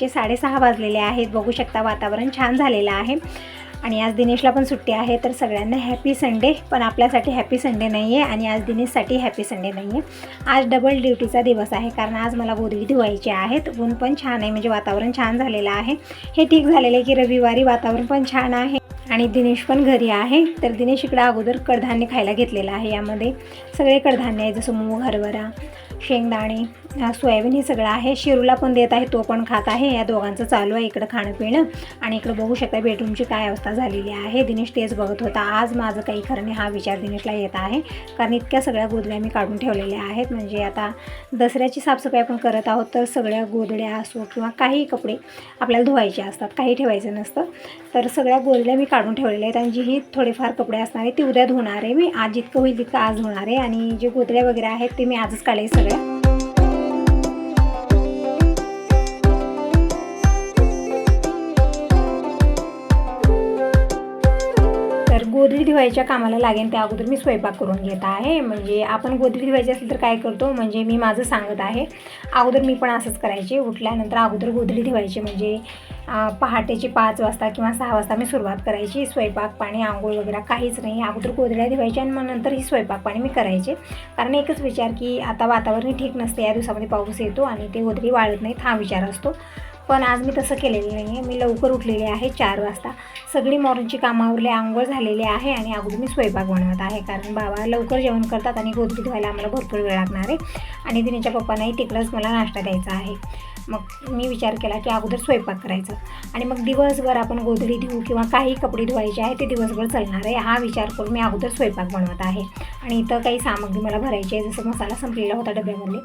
Timing साडेसहा वाजलेले आहेत. बघू शकता वातावरण छान झालेलं आहे. आणि आज दिनेशला पण सुट्टी आहे तर सगळ्यांना हॅपी संडे पण आपल्यासाठी हॅपी संडे नाही आहे आणि आज दिनेशसाठी हॅपी संडे नाही आहे आज डबल ड्युटीचा दिवस आहे कारण आज मला गोधडी धुवायची आहेत. ऊन पण छान आहे म्हणजे वातावरण छान झालेलं आहे. हे ठीक झालेलं आहे की रविवारी वातावरण पण छान आहे. आणि दिनेश पण घरी आहे तर दिनेश इकडं अगोदर कडधान्य खायला घेतलेलं आहे यामध्ये. सगळे कडधान्य आहे जसं मूग हरभरा शेंगदाणे सोयाबीन हे सगळं आहे. शिरूला पण देत आहे. तो पण खात आहे. या दोघांचं चालू आहे इकडं खाणं पिणं आणि इकडं बघू शकता बेडरूमची काय अवस्था झालेली आहे. दिनेश तेच बघत होता. आज माझं काही खरं नाही. हा विचार दिनेशला येत आहे. कारण इतक्या सगळ्या गोदड्या मी काढून ठेवलेल्या आहेत. म्हणजे आता दसऱ्याची साफसफाई आपण करत आहोत तर सगळ्या गोदड्या असो किंवा काही कपडे आपल्याला धुवायचे असतात. काही ठेवायचं नसतं. तर सगळ्या गोदड्या मी काढून ठेवलेल्या आहेत. आणि जी ही थोडेफार कपडे असणार आहे ती उद्या धुणार आहे मी. आज जितकं होईल तितकं आज धुणार आहे. आणि जे गोदड्या वगैरे आहेत ते मी आजच काढले सगळ्या. गोधडी धुवायच्या कामाला लागेल त्या अगोदर मी स्वयंपाक करून घेत आहे. म्हणजे आपण गोधडी धुवायची असेल तर काय करतो? म्हणजे मी माझं सांगत आहे. अगोदर मी पण असंच करायचे. उठल्यानंतर अगोदर गोधडी धुवायची म्हणजे पहाटेचे पाच वाजता किंवा सहा वाजता मी सुरुवात करायची. स्वयंपाक पाणी आंघोळ वगैरे काहीच नाही. अगोदर गोधड्या धुवायच्या आणि मग नंतर ही स्वयंपाक पाणी मी करायचे. कारण एकच विचार की आता वातावरण ठीक नसते. या दिवसामध्ये पाऊस येतो आणि ते गोधडी वाळत नाहीत हा विचार असतो. पण आज मी तसं केलेलं नाही आहे मी लवकर उठलेले आहे चार वाजता. सगळी मॉर्निंगची कामावरले आंघोळ झालेले आहे आणि अगोदर मी स्वयंपाक बनवत आहे. कारण बाबा लवकर जेवण करतात आणि गोदरी धुवायला आम्हाला भरपूर वेळ लागणार आहे. आणि तिनेच्या पप्पांनाही तिकडंच मला नाश्ता द्यायचा आहे. मग मी विचार केला की अगोदर स्वयंपाक करायचा. आणि मग दिवसभर आपण गोधडी धुवू किंवा काही कपडे धुवायचे आहे ते दिवसभर चालणार आहे. हा विचार करून मी अगोदर स्वयंपाक बनवत आहे. आणि इथं काही सामग्री मला भरायची आहे. जसं मसाला संपलेला होता डब्यामधले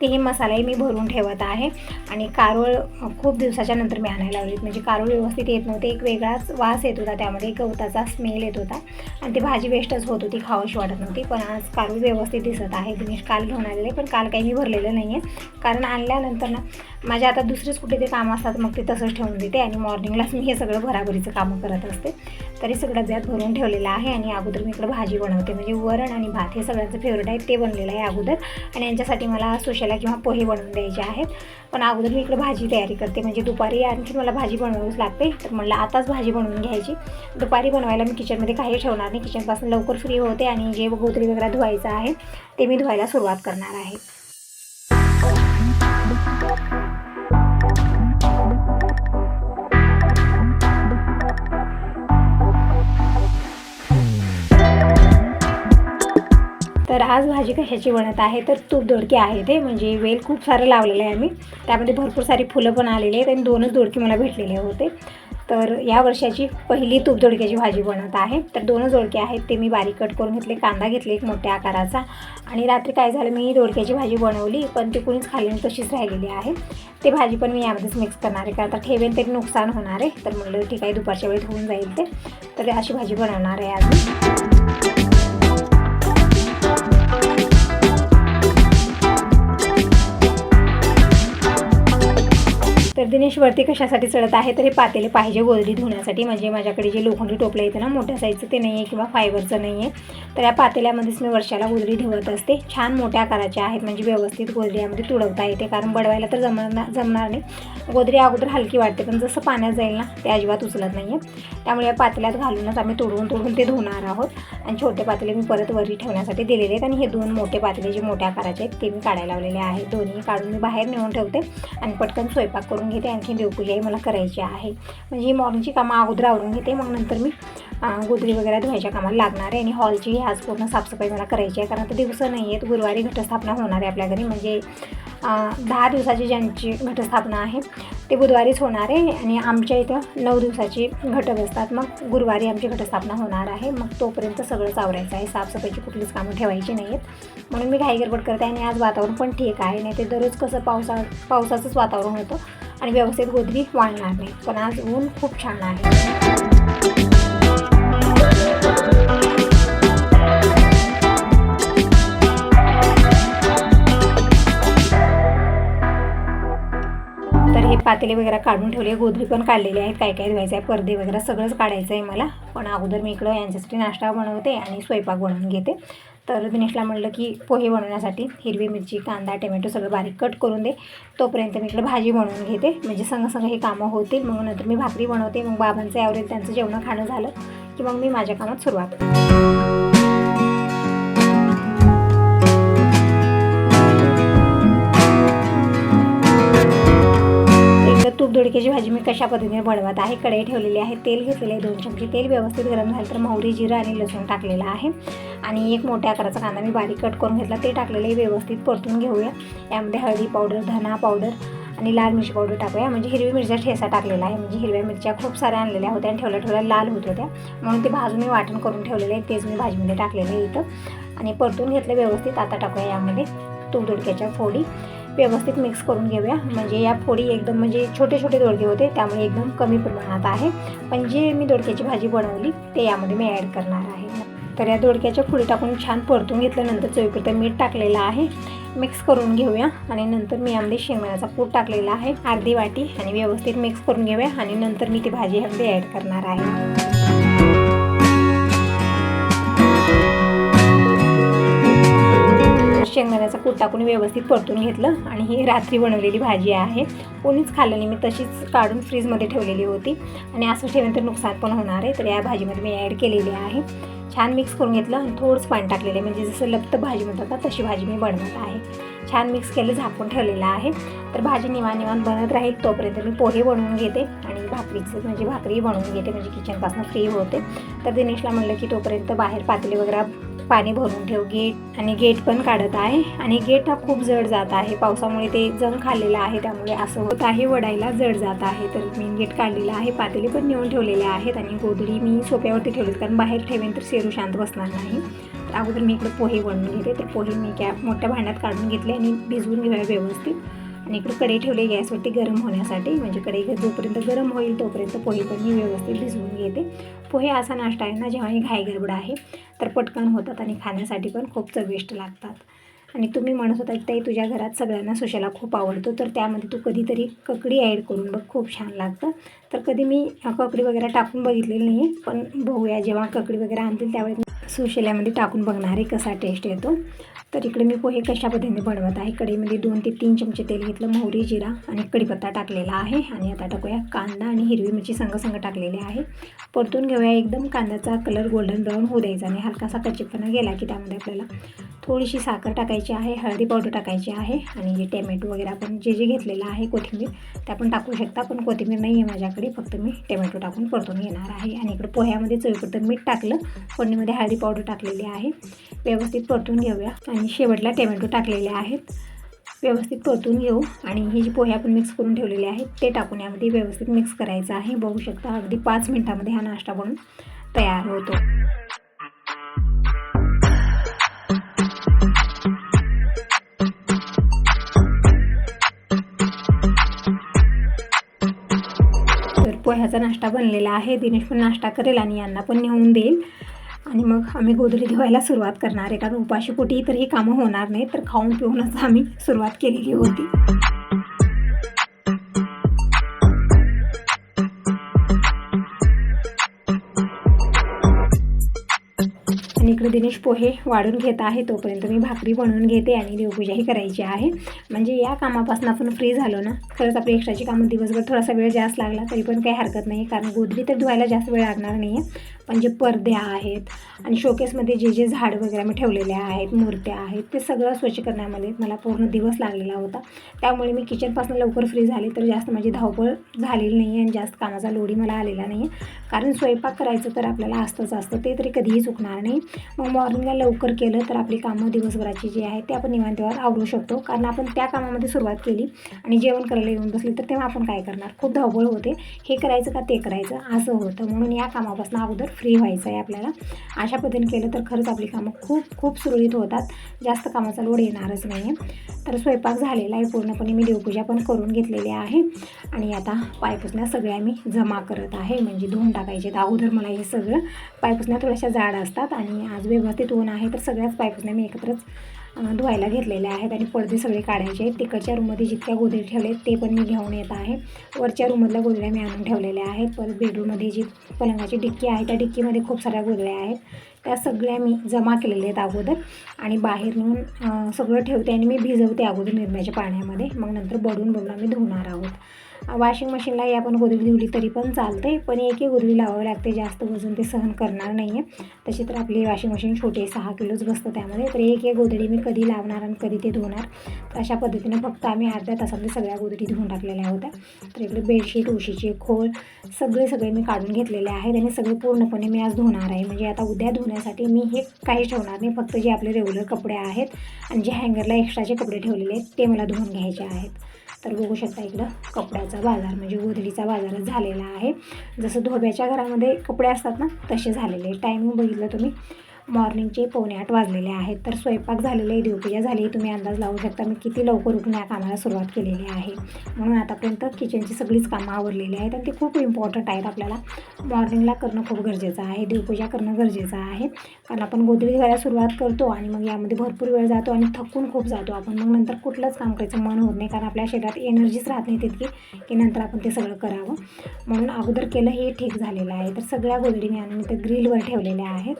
तेही मसालाही मी भरून ठेवत आहे. आणि कारोळ खूप दिवसाच्या नंतर मी आणायला लावली. म्हणजे कारोळ व्यवस्थित येत नव्हते. एक वेगळाच वास येत होता त्यामध्ये. गवताचा स्मेल येत होता. आणि ती भाजी वेस्टच होत होती. खावशी वाटत नव्हती. पण आज कारोळ व्यवस्थित दिसत आहे. दिनेश काल घेऊन आलेले. पण काल काही मी भरलेलं नाही आहे कारण आणल्यानंतर ना माझ्या आता दुसरेच कुठे ते कामं असतात मग ते तसंच ठेवून देते. आणि मॉर्निंगलाच मी हे सगळं भराभरीचं कामं करत असते. तरी सगळं ज्यात भरून ठेवलेलं आहे आणि अगोदर मी इकडं भाजी बनवते. म्हणजे वरण आणि भात हे सगळ्यांचं फेवरेट आहे ते बनलेलं आहे अगोदर. आणि यांच्यासाठी मला सुशाला किंवा पोहे बनवून द्यायचे आहेत. पण अगोदर मी इकडं भाजी तयारी करते. म्हणजे दुपारी आणखी मला भाजी बनवावीच लागते. तर म्हटलं आताच भाजी बनवून घ्यायची. दुपारी बनवायला मी किचनमध्ये काही ठेवणार नाही. किचनपासून लवकर फ्री होते आणि जे गोदरी वगैरे धुवायचं आहे ते मी धुवायला सुरुवात करणार आहे. तर आज भाजी कशाची बनत आहे? तर तूप दोडके आहे ते म्हणजे वेल खूप सारं लावलेलं आहे आम्ही. त्यामध्ये भरपूर सारी फुलं पण आलेली आहेत आणि दोनच दोडके मला भेटलेले होते. तर या वर्षाची पहिली तूप दोडक्याची भाजी बनत आहे. तर दोनच दोडके आहेत. ते मी बारीक कट करून घेतले. कांदा घेतले एक मोठ्या आकाराचा. आणि रात्री काय झालं? मी दोडक्याची भाजी बनवली पण ती कुणीच खाल्ली तशीच राहिलेली आहे. ते भाजी पण मी यामध्येच मिक्स करणार आहे. कारण आता ठेवेन तरी नुकसान होणार आहे. तर म्हणलं ठीक आहे दुपारच्या वेळेत होऊन जाईल ते. तर अशी भाजी बनवणार आहे आज तर दिनेशवरती कशासाठी चढत आहे? तर हे पातेले पाहिजे गोधडी धुण्यासाठी. म्हणजे माझ्याकडे जे लोखंडी टोपलं येतं ना मोठ्या साईजचं ते नाही आहे किंवा फायबरचं नाही आहे तर या पातेल्यामध्येच मी वर्षाला गोधडी धुवत असते. छान मोठ्या आकाराच्या आहेत. म्हणजे व्यवस्थित गोधडी यामध्ये तुडवता येते. कारण बडवायला तर जमणार जमणार नाही. गोधडी अगोदर हलकी वाटते पण जसं पाण्यात जाईल ना ते अजिबात उचलत नाही आहे त्यामुळे या पातेल्यात घालूनच आम्ही तोडून तोडून ते धुणार आहोत. आणि छोटे पातेले मी परत वरी ठेवण्यासाठी दिलेले आहेत. आणि हे दोन मोठे पातेले जे मोठ्या आकाराचे आहेत ते मी काढायला लावलेले आहेत. दोन्ही काढून मी बाहेर नेऊन ठेवते. आणि पटकन स्वयंपाक करून घेते आणखी देवपूजाही मला करायची आहे. म्हणजे ही मॉर्निंगची कामं अगोदर आवरून घेते मग नंतर मी गोदरी वगैरे धुवायच्या कामाला लागणार आहे. आणि हॉलची आज पूर्ण साफसफाई मला करायची आहे कारण आता दिवस नाही आहेत गुरुवारी घटस्थापना होणार आहे आपल्या घरी म्हणजे दहा दिवसाची ज्यांची घटस्थापना आहे ते बुधवारीच होणार आहे. आणि आमच्या इथं नऊ दिवसाची घट बसतात मग गुरुवारी आमची घटस्थापना होणार आहे. मग तोपर्यंत सगळंच आवरायचं आहे. साफसफाईची कुठलीच कामं ठेवायची नाही आहेत म्हणून मी घाई गडबड करते आणि आज वातावरण पण ठीक आहे. नाही ते दररोज कसं पावसा पावसाचंच वातावरण होतं. आणि व्यवस्थित गोदरी वाळणार नाही. पण आज ऊन खूप छान आहे. तर हे पातेले वगैरे काढून ठेवले. गोदरी पण काढलेले आहेत. काय काय धुवायचं आहे पडदे वगैरे सगळंच काढायचं आहे मला. पण अगोदर मी इकडं यांच्यासाठी नाश्ता बनवते आणि स्वयंपाक बनवून घेते. तर दिनेशला म्हणलं की पोहे बनवण्यासाठी हिरवी मिरची कांदा टोमॅटो सगळं बारीक कट करून दे. तोपर्यंत मी इकडे भाजी बनवून घेते. म्हणजे संग संग हे कामं होतील. मग नंतर मी भाकरी बनवते. मग बाबांचं यावरेल त्यांचं जेवणं खाणं झालं की मग मी माझ्या कामात सुरुवात तूप दोडक्याची भाजी मी कशा पद्धतीने बनवत आहे कढई ठेवलेली आहे तेल घेतलेलं आहे दोन चमचे तेल व्यवस्थित गरम झालं तर मोहरी जिरं आणि लसूण टाकलेलं आहे. आणि एक मोठ्या आकाराचा कांदा मी बारीक कट करून घेतला ते टाकलेलं आहे व्यवस्थित परतून घेऊया. यामध्ये हळदी पावडर धना पावडर आणि लाल मिरची पावडर टाकूया. म्हणजे हिरवी मिरच्या ठेसा टाकलेला आहे. म्हणजे हिरव्या मिरच्या खूप साऱ्या आणलेल्या होत्या आणि ठेवल्या ठेवल्या लाल होत होत्या. म्हणून ते भाजून मी वाटण करून ठेवलेले आहे. तेच मी भाजीमध्ये टाकलेलं आहे इथं. आणि परतून घेतलं व्यवस्थित. आता टाकूया यामध्ये तूप दोडक्याच्या फोडी. व्यवस्थित मिक्स करून घेऊया. म्हणजे या फोडी एकदम म्हणजे छोटे छोटे दोडके होते त्यामुळे एकदम कमी प्रमाणात आहे. पण जे मी दोडक्याची भाजी बनवली ते यामध्ये मी ॲड करणार आहे. तर या दोडक्याच्या फोडी टाकून छान परतून घेतल्यानंतर चवीपुरतं मीठ टाकलेलं आहे. मिक्स करून घेऊया आणि नंतर मी यामध्ये शेंगदाण्याचा कूट टाकलेला आहे. अर्धी वाटी आणि व्यवस्थित मिक्स करून घेऊया आणि नंतर मी ती भाजी यामध्ये ॲड करणार आहे. शेंगदाण्याचा कूट टाकून व्यवस्थित परतून घेतलं आणि ही रात्री बनवलेली भाजी आहे. कोणीच खाल्लं नाही. मी तशीच काढून फ्रीजमध्ये ठेवलेली होती. आणि असं ठेवून तर नुकसान पण होणार आहे. तर या भाजीमध्ये मी ॲड केलेली आहे. छान मिक्स करून घेतलं आणि थोडंच पाणी टाकलेलं आहे. म्हणजे जसं लप्त भाजी म्हणतात ना तशी भाजी मी बनवत आहे. छान मिक्स केलं झाकून ठेवलेलं आहे. तर भाजी निवाण निवाण बनत राहील तोपर्यंत मी पोहे बनवून घेते आणि भाकरीचं म्हणजे भाकरी बनवून घेते म्हणजे किचनपासून फ्री होते. तर दिनेशला म्हणलं की तोपर्यंत बाहेर पातळी वगैरे पाणी भरून ठेव गेट आणि गेट पण काढत आहे. आणि गेट हा खूप जड जात आहे. पावसामुळे ते जण खाल्लेलं आहे त्यामुळे असं होत आहे वडायला जड जात आहे. तर मेन गेट काढलेलं आहे पातळी पण नेऊन ठेवलेल्या आहेत आणि गोधडी मी सोप्यावरती ठेवली कारण बाहेर ठेवेन तर शेरू शांत बसणार नाही. तर अगोदर मी इकडे पोहे बनवून घेते. तर पोहे मी क्या मोठ्या भांड्यात काढून घेतले आणि भिजवून घेऊया व्यवस्थित. आणि इकडे कढई ठेवली गॅसवरती गरम होण्यासाठी. म्हणजे कढई जोपर्यंत गरम होईल तोपर्यंत पोहे पण मी व्यवस्थित भिजवून घेते. पोहे असा नाश्ता आहे ना जेव्हा ही घाई आहे तर पटकन होतात आणि खाण्यासाठी पण खूप चविष्ट लागतात. आणि तुम्ही म्हणत होता की ताई तुझ्या घरात सगळ्यांना सुशाला खूप आवडतो तर त्यामध्ये तू कधीतरी ककडी ॲड करून बघ खूप छान लागतं. तर कधी मी ककडी वगैरे टाकून बघितलेली नाही आहे पण बघूया जेव्हा ककडी वगैरे आणतील त्यावेळेस सुशेल्यामध्ये टाकून बघणार आहे कसा टेस्ट येतो. तर इकडे मी पोहे कशा पद्धतीने बनवत आहे कढईमध्ये दोन ते तीन चमचे तेल घेतलं मोहरी जिरा आणि कढीपत्ता टाकलेला आहे. आणि आता टाकूया कांदा आणि हिरवी मिरची संग टाकलेले टाकलेली आहे. परतून घेऊया एकदम कांद्याचा कलर गोल्डन ब्राऊन होऊ द्यायचा आणि हलकासा कच्चेपणा गेला की त्यामध्ये आपल्याला थोडीशी साखर टाकायची आहे हळदी पावडर टाकायची आहे आणि जे टॅमॅटो वगैरे आपण जे जे घेतलेलं आहे कोथिंबीर ते आपण टाकू शकता. पण कोथिंबीर नाही आहे माझ्याकडे फक्त मी टॅमॅटो टाकून परतून घेणार आहे. आणि इकडे पोह्यामध्ये चवीपुरतं मीठ टाकलं. फोडणीमध्ये हळदी पावडर टाकलेली आहे. व्यवस्थित परतून घेऊया. आणि शेवटला टॅमॅटो टाकलेले आहेत. व्यवस्थित परतून घेऊ. आणि हे जे पोहे आपण मिक्स करून ठेवलेले आहेत ते टाकून यामध्ये व्यवस्थित मिक्स करायचं आहे. बघू शकता अगदी पाच मिनटामध्ये हा नाश्ता बनून तयार होतो. पोह्याचा नाश्ता बनलेला आहे. दिनेश पण नाश्ता करेल आणि यांना पण नेऊन देईल. आणि मग आम्ही गोधडी धुवायला सुरुवात करणार आहे. कारण उपाशी पोटी तर ही कामं होणार नाही तर खाऊन पिऊनच आम्ही सुरुवात केलेली होती. आणि इकडे दिनेश पोहे वाढून घेत आहे तोपर्यंत मी भाकरी बनवून घेते आणि देवपूजाही करायची आहे. म्हणजे या कामापासून आपण फ्री झालो ना खरंच आपली एक्स्ट्राची कामं दिवसभर थोडासा वेळ जास्त लागला तरी पण काही हरकत नाही कारण गोदरी तर धुवायला जास्त वेळ लागणार नाही आहे पण जे पडदे आहेत आणि शोकेसमध्ये जे जे झाड वगैरे मी ठेवलेले आहेत मूर्त्या आहेत ते सगळं स्वच्छ करण्यामध्ये मला पूर्ण दिवस लागलेला होता. त्यामुळे मी किचनपासून लवकर फ्री झाले तर जास्त माझी धावपळ झालेली नाही आहे आणि जास्त कामाचा लोडी मला आलेला नाही आहे कारण स्वयंपाक करायचं तर आपल्याला असतंच असतं ते तरी कधीही चुकणार नाही. मग मॉर्निंगला लवकर केलं तर आपली कामं दिवसभराची जी आहे ते आपण निवांतेवर आवरू शकतो. कारण आपण त्या कामामध्ये सुरुवात केली आणि जेवण करायला येऊन बसले तर तेव्हा आपण काय करणार? खूप धावपळ होते. हे करायचं का ते करायचं? असं होतं. म्हणून या कामापासून अगोदर फ्री व्हायचं आहे आपल्याला. अशा पद्धतीने केलं तर खरंच आपली कामं खूप खूप सुरळीत होतात. जास्त कामाचा लोड येणारच नाही आहे तर स्वयंपाक झालेला आहे. पूर्णपणे मी देवपूजा पण करून घेतलेली आहे. आणि आता पायपुसण्या सगळ्या मी जमा करत आहे. म्हणजे धुवून टाकायचे अगोदर मला हे सगळं पायपुसण्या थोड्याशा जाड असतात आणि आज ते धुण आहे तर सगळ्याच पायपुसण्या मी एकत्रच धुवायला घेतलेल्या आहेत आणि पडदे सगळे काढायचे आहेत. तिकडच्या रूममध्ये जितक्या गोदड्या ठेवले ते पण मी घेऊन येत आहे. वरच्या रूममधल्या गोदड्या मी आणून ठेवलेल्या आहेत. परत बेडरूममध्ये जी पलंगाची डिक्की आहे त्या डिक्कीमध्ये खूप साऱ्या गोदड्या आहेत. त्या सगळ्या मी जमा केलेल्या आहेत अगोदर आणि बाहेर नेऊन सगळं ठेवते आणि मी भिजवते अगोदर निर्म्याच्या पाण्यामध्ये. मग नंतर बडून बडून आम्ही धुणार आहोत. वॉशिंग मशीनलाही आपण गोधडी धुवली तरी पण चालते पण एक एक गोधडी लावावी लागते जास्त वजन ते सहन करणार नाही आहे तशी तर आपली वॉशिंग मशीन छोटी आहे, सहा किलोच बसतं त्यामध्ये तर एक एक गोधडी मी कधी लावणार आणि कधी ते धुणार तर अशा पद्धतीनं फक्त आम्ही अर्ध्या तासामध्ये सगळ्या गोधडी धुवून टाकलेल्या होत्या. तर इकडे बेडशीट उशीचे खोळ सगळे सगळे मी काढून घेतलेले आहेत आणि सगळे पूर्णपणे मी आज धुणार आहे. म्हणजे आता उद्या धुण्यासाठी मी हे काही ठेवणार नाही फक्त जे आपले रेग्युलर कपडे आहेत आणि जे हँगरला एक्स्ट्राचे कपडे ठेवलेले आहेत ते मला धुवून घ्यायचे आहेत. तर बघू शकता इकडं कपड्याचा बाजार म्हणजे गोधडीचा बाजार झालेला आहे. जसं धोब्याच्या घरामध्ये कपडे असतात ना तसे झालेले. टायमिंग बघितलं तुम्ही. मॉर्निंगचे पावणे आठ वाजलेले आहेत. तर स्वयंपाक झालेले आहे देवपूजा झाली तुम्ही अंदाज लावू शकता. मी किती लवकर उठून या कामाला सुरुवात केलेली आहे. म्हणून आतापर्यंत किचनची सगळीच कामं आवरलेली आहेत आणि ते खूप इम्पॉर्टंट आहेत. आपल्याला मॉर्निंगला करणं खूप गरजेचं आहे देवपूजा करणं गरजेचं आहे. कारण आपण गोधडी धुवायला सुरुवात करतो आणि मग यामध्ये भरपूर वेळ जातो आणि थकून खूप जातो आपण. मग नंतर कुठलंच काम करायचं मन होत नाही. कारण आपल्या शरीरात एनर्जीच राहत नाही तितकी की नंतर आपण ते सगळं करावं. म्हणून अगोदर केलं हे ठीक झालेलं आहे. तर सगळ्या गोधडी मी आणून ग्रिलवर ठेवलेल्या आहेत.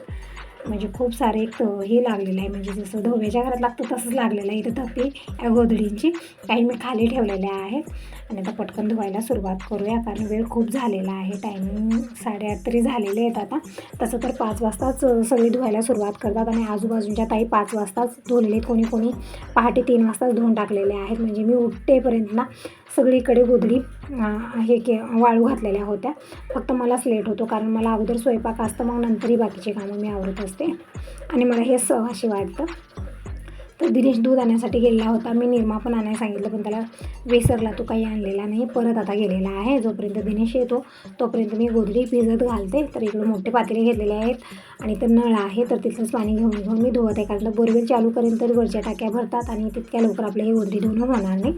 म्हणजे खूप सारे एक हे लागलेलं आहे. म्हणजे जसं धोव्याच्या घरात लागतं तसंच लागलेलं आहे. इथं तपी या गोधडींची काही मी खाली ठेवलेल्या आहेत. आणि आता पटकन धुवायला सुरुवात करूया कारण वेळ खूप झालेला आहे. टायमिंग साडेआठ तरी झालेले आहेत आता. तसं तर पाच वाजताच सगळी धुवायला सुरुवात करतात आणि आजूबाजूच्या ताई पाच वाजताच धुवलेले कोणी कोणी पहाटे तीन वाजताच धुवून टाकलेले आहेत. म्हणजे मी उठतेपर्यंत ना सगळीकडे गोधडी हे के वाळू घातलेल्या होत्या. फक्त मलाच लेट होतो कारण मला अगोदर स्वयंपाक असतं मग नंतरही बाकीचे कामं मी आवरत असते. आणि मला हे सहवाशी वाटतं. तर दिनेश दूध आणण्यासाठी गेलेला होता. मी निरमा पण आणायला सांगितलं पण त्याला विसरला. तो काही आणलेला नाही. परत आता गेलेला आहे. जोपर्यंत दिनेश येतो तोपर्यंत मी गोधडी भिजत घालते. तर इकडे मोठे पातेले घेतलेले आहेत आणि तर नळ आहे. तर तिथलंच पाणी घेऊन घेऊन मी धुवत आहे. कारण बोरवेल चालू करेन तर वरच्या टाक्या भरतात आणि तितक्या लवकर आपल्या हे गोधडी धुणं होणार नाही.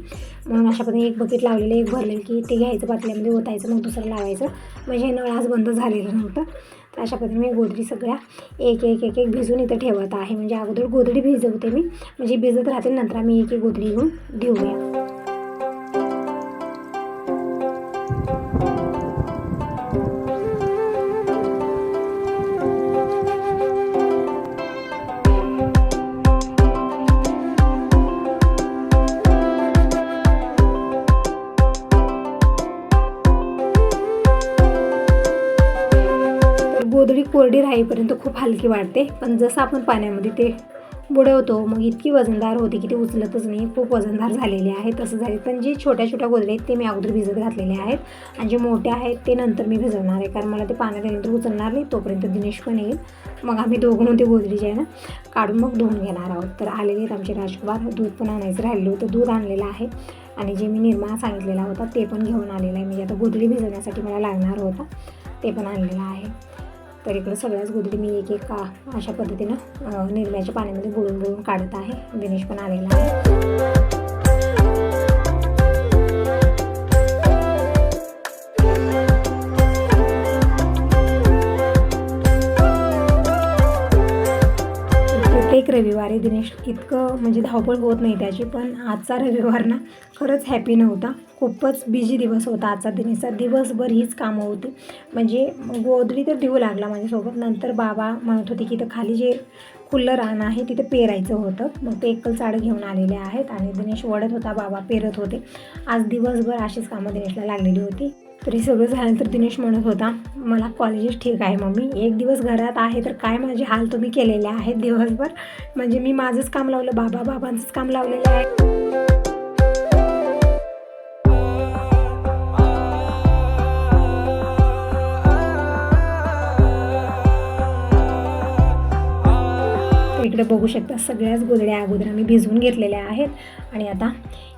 म्हणून अशा पद्धतीने एक बकेट लावलेलं एक भरलेलं की ते घ्यायचं पातल्यामध्ये ओतायचं मग दुसरं लावायचं. म्हणजे हे नळ आज बंद झालेलं नव्हतं. तर अशा पद्धतीने मी गोधडी सगळ्या एक एक एक एक भिजून इथं ठेवत आहे. म्हणजे अगोदर गोधडी भिजवते मी. म्हणजे भिजत राहते नंतर आम्ही एक एक गोधडी घेऊन घेऊया कोरडी खूप हलकी वाटते पण जसं आपण पाण्यामध्ये ते बुडवतो मग इतकी वजनदार होते की ते उचलतच नाही. खूप वजनदार झालेले आहे तसं झाले. पण जे छोट्या छोट्या गोदरे आहेत ते मी अगोदर भिजत घातलेले आहेत. आणि जे मोठे आहेत ते नंतर मी भिजवणार आहे. कारण मला ते पाण्यात नंतर उचलणार नाही तोपर्यंत दिनेश पण येईल. मग आम्ही दोघं ते गोदरी जे आहे ना काढून मग धुवून घेणार आहोत. तर आलेले आहेत आमचे राजकुमार. दूध पण आणायचं राहिलं होतं. दूध आणलेलं आहे. आणि जे मी निर्मा सांगितलेला होता ते पण घेऊन आलेलं आहे. म्हणजे आता गोदरी भिजवण्यासाठी मला लागणार होता ते पण आणलेलं आहे. तर इकडे सगळ्याच गुदडी मी एक एक का अशा पद्धतीनं अं, निरम्याच्या पाण्यामध्ये बुडून बुडून काढत आहे. दिनेश पण आलेला आहे. अरे दिनेश इतकं म्हणजे धावपळ होत नाही त्याची पण आजचा रविवार ना खरंच हॅपी नव्हता. खूपच बिझी दिवस होता आजचा दिनेशचा. दिवसभर हीच कामं होती. म्हणजे गोधडी तर देऊ लागला माझ्यासोबत. नंतर बाबा म्हणत होते की इथं खाली जे खुल्लं रान आहे तिथं पेरायचं होतं. मग ते एकल चाड घेऊन आलेले आहेत आणि दिनेश वडत होता बाबा पेरत होते. आज दिवसभर अशीच कामं दिनेशला लागलेली होती. तरी सगळं झाल्यानंतर दिनेश म्हणत होता मला कॉलेजेस ठीक आहे मम्मी. एक दिवस घरात आहे तर काय माझे हाल तुम्ही केलेले आहेत दिवसभर? म्हणजे मी माझंच काम लावलं बाबा बाबांचंच काम लावलेलं आहे. इकडे बघू शकता सगळ्याच गोधड्या अगोदर आम्ही भिजवून घेतलेल्या आहेत. आणि आता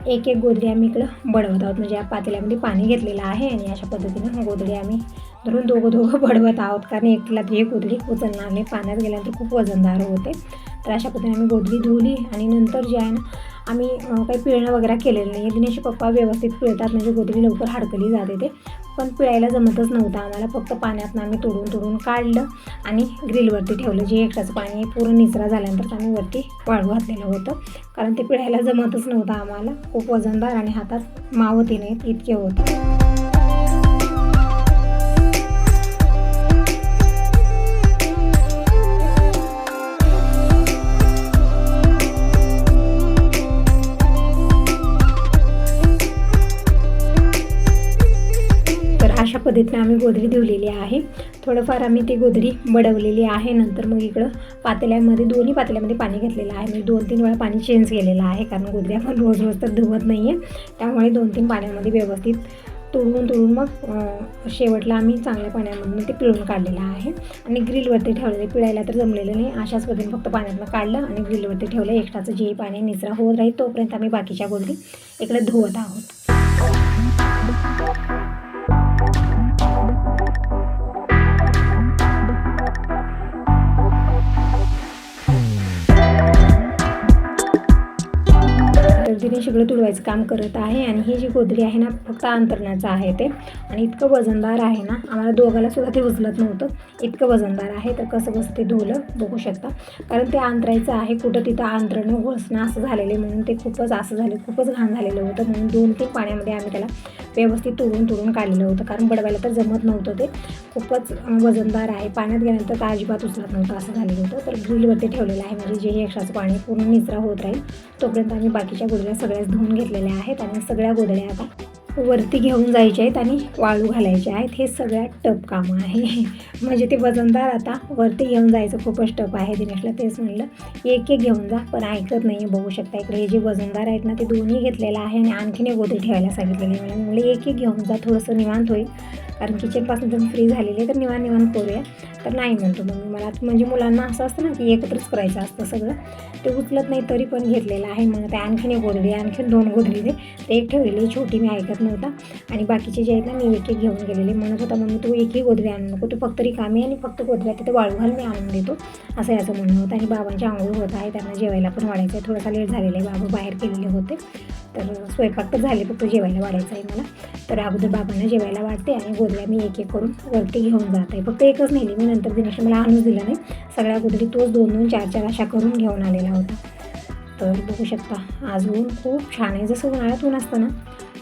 एक एक गोधडी आम्ही इकडं बडवत आहोत. म्हणजे या पातेल्यामध्ये पाणी घेतलेलं आहे आणि अशा पद्धतीनं गोधडी आम्ही धरून दोघं दोघं बडवत आहोत. कारण एकला तरी एक गोधडी उचलणार नाही. पाण्यात गेल्यानंतर खूप वजनदार होते. तर अशा पद्धतीने आम्ही गोधडी धुवली आणि नंतर जे आहे ना आम्ही काही पिळणं वगैरे केलेलं नाही दिनेशी पप्पा व्यवस्थित पिळतात म्हणजे गोधडी लवकर हाडकली जाते ते. पण पिळायला जमतच नव्हतं आम्हाला. फक्त पाण्यातनं आम्ही तोडून तोडून काढलं आणि ग्रिलवरती ठेवलं. जे एकटाचं पाणी पूर्ण निचरा झाल्यानंतर आम्ही वरती वाळू घातलेलं होतं. कारण ते पिळायला जमतच नव्हतं आम्हाला. खूप वजनदार आणि हातात मावती नाहीत इतके होतं. अशा पद्धतीने आम्ही गोधडी धुवलेली आहे. थोडंफार आम्ही ती गोधडी बडवलेली आहे. नंतर मग इकडं पातेल्यामध्ये दोन्ही पातेल्यामध्ये पाणी घेतलेलं आहे. म्हणजे दोन तीन वेळा पाणी चेंज केलेलं आहे कारण गोधडी आपण रोज रोज तर धुवत नाही आहे त्यामुळे दोन तीन पाण्यामध्ये व्यवस्थित तोडून तोडून मग शेवटला आम्ही चांगल्या पाण्यामधून ते पिळून काढलेलं आहे. आणि ग्रिलवरती ठेवलेलं पिळायला तर जमलेलं नाही. अशाच पद्धतीने फक्त पाण्यातनं काढलं आणि ग्रिलवरती ठेवलं. एक्स्ट्राचं जे पाणी निचरा होत राहील तोपर्यंत आम्ही बाकीच्या गोष्टी इकडे धुवत आहोत. तिने शिगडं तुडवायचं काम करत आहे आणि ही जी गोदरी आहे ना फक्त अंतरणाचं आहे ते. आणि इतकं वजनदार आहे ना आम्हाला दोघाला सुद्धा ते उचलत नव्हतं. इतकं वजनदार आहे तर कसं कसं ते धुलं बघू शकता. कारण ते अंतरायचं आहे कुठं तिथं अंतरणं घोसणं असं झालेलं आहे म्हणून ते खूपच असं झालं खूपच घाण झालेलं होतं. म्हणून दोन तीन पाण्यामध्ये आम्ही त्याला व्यवस्थित तुडून तुडून काढलेलं होतं. कारण बडवायला तर जमत नव्हतं ते. खूपच वजनदार आहे. पाण्यात गेल्यानंतर तर अजिबात उचलत नव्हतं असं झालेलं होतं. तर ग्रिलवरती ठेवलेलं आहे म्हणजे जे एक्स्ट्राचं पाणी. पूर्ण निचरा होत राहील. तोपर्यंत आम्ही बाकीच्या गोदड्या सगळ्याच धुवून घेतलेल्या आहेत आणि सगळ्या गोदड्या आता वरती घेऊन जायचे आहेत आणि वाळू घालायचे आहेत. हे सगळ्यात टप कामं आहे. म्हणजे ते वजनदार आता वरती घेऊन जायचं खूपच टप आहे. दिनेशला तेच म्हणलं एक एक घेऊन जा. पण ऐकत नाही बघू शकता इकडे. हे जे वजनदार आहेत ना ते दोन्ही घेतलेलं आहे आणि आणखीन एक गोदरी ठेवायला सांगितलेली मला म्हणलं एक एक घेऊन जा. थोडंसं निवांत होईल. कारण किचनपासून जर फ्री झालेली आहे तर निवांत निवांत करूया. तर नाही म्हणतो मग मला म्हणजे मुलांना असं असतं ना की एकत्रच करायचं असतं सगळं. ते उचलत नाही तरी पण घेतलेलं आहे. मग ते आणखीन एक गोदडी आणखीन दोन गोदडी दे. ते एक ठेवलेली छोटी मी ऐकत नव्हता आणि बाकीचे जे आहेत ना मी एक एक घेऊन गेलेले. म्हणत होता मम्मी तू एकही गोदवे आणू नको. तू फक्त रिकामी आणि फक्त गोदव्या तिथे वाळू घाल मी आणून देतो. असं याचं म्हणणं होतं. आणि बाबांची आंघोळ होत आहे. त्यांना जेवायला पण वाढायचं आहे थोडासा लेट झालेला आहे. बाबा बाहेर गेलेले होते. तर स्वयंपाक तर झाले. फक्त जेवायला वाढायचं आहे मला. तर अगोदर बाबांना जेवायला वाढते आणि गोदव्या मी एक एक करून वरती घेऊन जात आहे. फक्त एकच नेली मी. नंतर दिनेश मला आणून दिला नाही. सगळ्या अगोदरी तोच दोन दोन चार चार अशा करून घेऊन आलेला होता. तर बघू शकता. आज ऊन खूप छान आहे. जसं उन्हाळ्यात ऊन असतं ना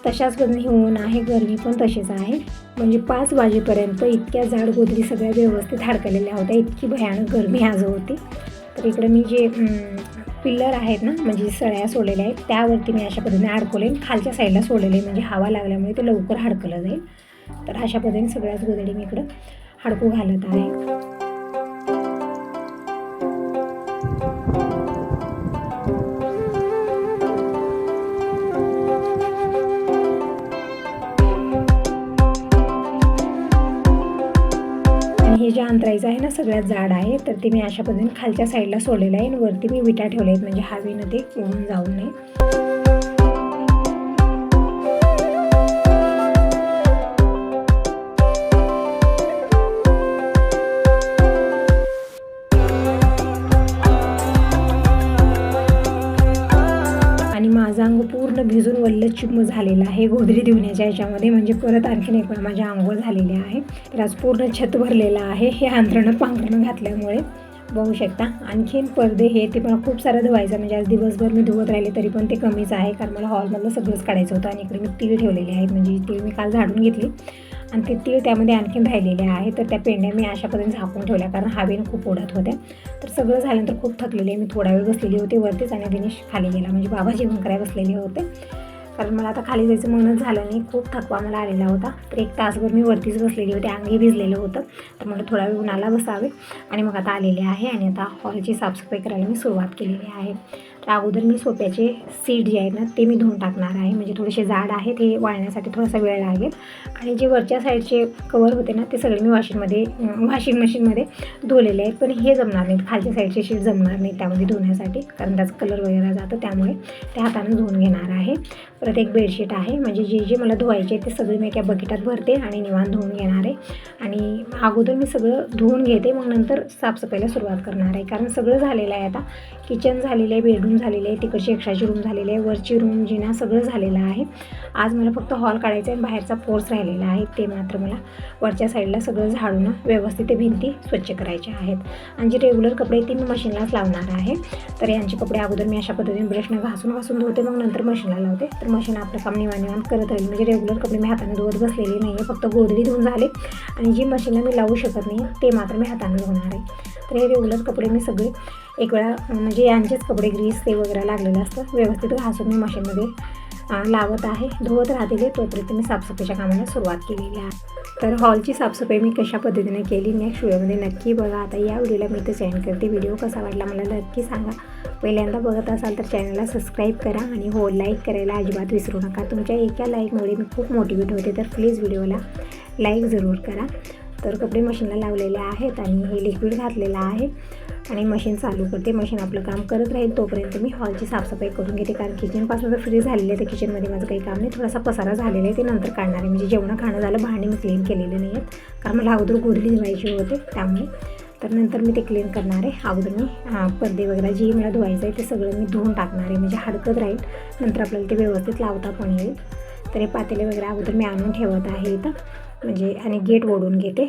तशाच पद्धतीने हे आहे गर्मी पण तशीच आहे. म्हणजे पाच वाजेपर्यंत इतक्या जाड गोदरी सगळ्या व्यवस्थित हडकलेल्या होत्या. इतकी भयानक गरमी आज होती. तर इकडे मी जे पिल्लर आहेत ना म्हणजे सळ्या सोडलेल्या आहेत त्यावरती मी अशा पद्धतीने अडकवले खालच्या साईडला सोडलेले म्हणजे हवा लागल्यामुळे ते लवकर हडकलं जाईल. तर अशा पद्धतीने सगळ्याच गोदडी मी इकडं हडकू घालत आहे. साईज आहे ना सगळ्यात जाड आहे तर ते मी अशा पद्धतीने खालच्या साईडला सोडलेलं आहे आणि वरती मी विटा ठेवल्या आहेत. म्हणजे हवेनं ते जाऊ नये. भिजून झालेला चिम्म आहे. गोदरी धुण्याच्या ह्याच्यामध्ये म्हणजे परत आणखीन एक वेळा माझ्या आंघोळ झालेली आहे. तर आज पूर्ण छत भरलेलं आहे. हे अंथरणं पांघरणं घातल्यामुळे बघू शकता. आणखीन पडदे हे ते मला खूप सारं धुवायचं. म्हणजे आज दिवसभर मी धुवत राहिले तरी पण ते कमीच आहे. कारण मला हॉलमधलं सगळंच काढायचं होतं आणि इकडे मी तीळ ठेवलेले आहेत. म्हणजे तीळ मी काल झाडून घेतली. आणि ते तीळ त्यामध्ये आणखीन राहिलेले आहे. तर त्या पेंड्या मी अशा पद्धतीने झाकून ठेवल्या. कारण हवेनं खूप ओढत होत्या. तर सगळं झाल्यानंतर खूप थकलेले मी थोडा वेळ बसलेली होते वरतीच आणि दिनेश खाली गेला. म्हणजे बाबा जेवण करायला बसलेले होते. कारण मला आता खाली जायचं मनच झालं नाही. खूप थकवा मला आलेला होता. तर एक तासभर मी वरतीच बसलेली होती. अंगी भिजलेलं होतं. तर मला थोडा वेळ उन्हाला बसावे. आणि मग आता आलेले आहे आणि आता हॉलची साफसफाई करायला मी सुरुवात केलेली आहे. तर अगोदर मी सोप्याचे सीट जे आहेत ना ते मी धुवून टाकणार आहे. म्हणजे थोडेसे जाड आहेत हे वाळण्यासाठी थोडासा वेळ लागेल. आणि जे वरच्या साईडचे कवर होते ना ते सगळे मी वॉशिंगमध्ये वॉशिंग मशीनमध्ये धुवलेले आहेत. पण हे जमणार नाहीत. खालच्या साईडचे शीट जमणार नाही त्यामध्ये धुण्यासाठी कारण त्याचा कलर वगैरे जातं त्यामुळे ते हाताने धुवून घेणार आहे. परत एक बेडशीट आहे. म्हणजे जे जे मला धुवायचे ते सगळे मी एका बकेटात भरते आणि निवांत धुवून घेणार आहे. आणि अगोदर मी सगळं धुवून घेते. मग नंतर साफसफाईला सुरुवात करणार आहे. कारण सगळं झालेलं आहे आता. किचन झालेलं आहे बेडरूम रूम झालेली आहे तिकडची एक्स्ट्राची रूम झालेली आहे वरची रूम जिना सगळं झालेलं आहे. आज मला फक्त हॉल काढायचा आहे बाहेरचा पोर्स राहिलेला आहे ते मात्र मला वरच्या साईडला सगळं झाडून व्यवस्थित ते भिंती स्वच्छ करायच्या आहेत. आणि जे रेग्युलर कपडे ते मी मशीनलाच लावणार आहे. तर यांचे कपडे अगोदर मी अशा पद्धतीने ब्रशनं घासून घासून धुते मग नंतर मशीनला लावते. तर मशीन आपलं काम निवांत करत राहील. म्हणजे रेग्युलर कपडे मी हाताने धुवत बसलेली नाही आहे फक्त गोदडी धुवून झाले. आणि जी मशीनला मी लावू शकत नाही ते मात्र मी हाताने धुवणार आहे. तर हे रेग्युलर कपडे मी सगळे एक वेळा म्हणजे यांचेच कपडे ग्रीस ते वगैरे लागलेलं असतं. व्यवस्थित घासून मी मशीनमध्ये लावत आहे. धुवत राहते तोपर्यंत मी साफसफाईच्या कामाला सुरुवात केलेली आहे. तर हॉलची साफसफाई मी कशा पद्धतीने केली नेक्स्ट व्हिडिओमध्ये नक्की बघा. आता या व्हिडिओला मी ते सेंड करते. व्हिडिओ कसा वाटला मला नक्की सांगा. पहिल्यांदा बघत असाल तर चॅनलला सबस्क्राईब करा आणि हो लाईक करायला अजिबात विसरू नका. तुमच्या एका लाईकमुळे मी खूप मोटिवेट होते. तर प्लीज व्हिडिओला लाईक जरूर करा. तर कपडे मशीनला लावलेले आहेत आणि हे लिक्विड घातलेलं आहे. आणि मशीन चालू करते. मशीन आपलं काम करत राहील. तोपर्यंत मी हॉलची साफसफाई करून घेते. कारण किचनपासून तर फ्री झालेली आहे तर किचनमध्ये माझं काही काम नाही. थोडासा पसारा झालेला आहे. ते नंतर काढणार आहे. म्हणजे जेवणं खाणं झालं भांडी मी क्लीन केलेले नाही आहेत. कारण मला अगोदर गोधडी धुवायची होते त्यामुळे. तर नंतर मी ते क्लीन करणार आहे. अगोदर मी हां पडदे वगैरे जे मला धुवायचं आहे ते सगळं मी धुवून टाकणार आहे. म्हणजे हडकत राहील. नंतर आपल्याला ते व्यवस्थित लावता पण येईल. तर हे पातेले वगैरे अगोदर मी आणून ठेवत आहे इथं. म्हणजे आणि गेट ओढून घेते.